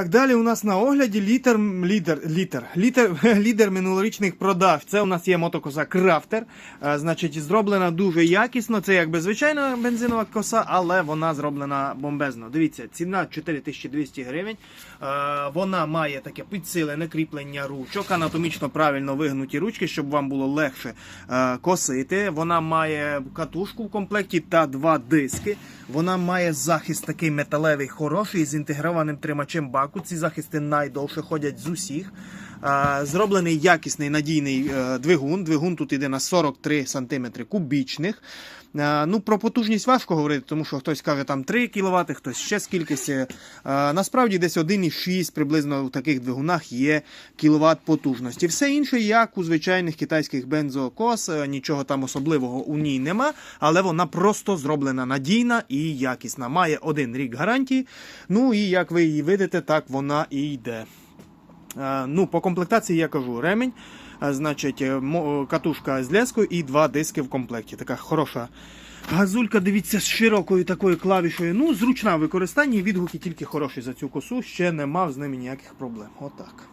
Так, далі у нас на огляді літер, лідер, літер, літер, лідер минулорічних продаж. Це у нас є мотокоса Крафтер. Е, Значить, зроблена дуже якісно. Це якби звичайна бензинова коса, але вона зроблена бомбезно. Дивіться, ціна 4200 гривень. Е, Вона має таке підсилене кріплення ручок, анатомічно правильно вигнуті ручки, щоб вам було легше е, косити. Вона має катушку в комплекті та два диски. Вона має захист такий металевий хороший з інтегрованим тримачем баку. Ці захисти найдовше ходять з усіх. Зроблений якісний надійний е, двигун. Двигун тут іде на 43 см кубічних. Ну, про потужність важко говорити, тому що хтось каже там 3 кВт, хтось ще скількись. Насправді десь 1,6 приблизно у таких двигунах є кіловат потужності. Все інше, як у звичайних китайських бензокос, е, нічого там особливого у ній нема, але вона просто зроблена надійна і якісна. Має один рік гарантії. Ну і як ви її видите, так вона і йде. Е, Ну, по комплектації я кажу ремень, е, значить, е, катушка з лескою і два диски в комплекті. Така хороша газулька, дивіться, з широкою такою клавішою. Ну, зручна в використанні, відгуки тільки хороші за цю косу, ще не мав з ними ніяких проблем. Отак.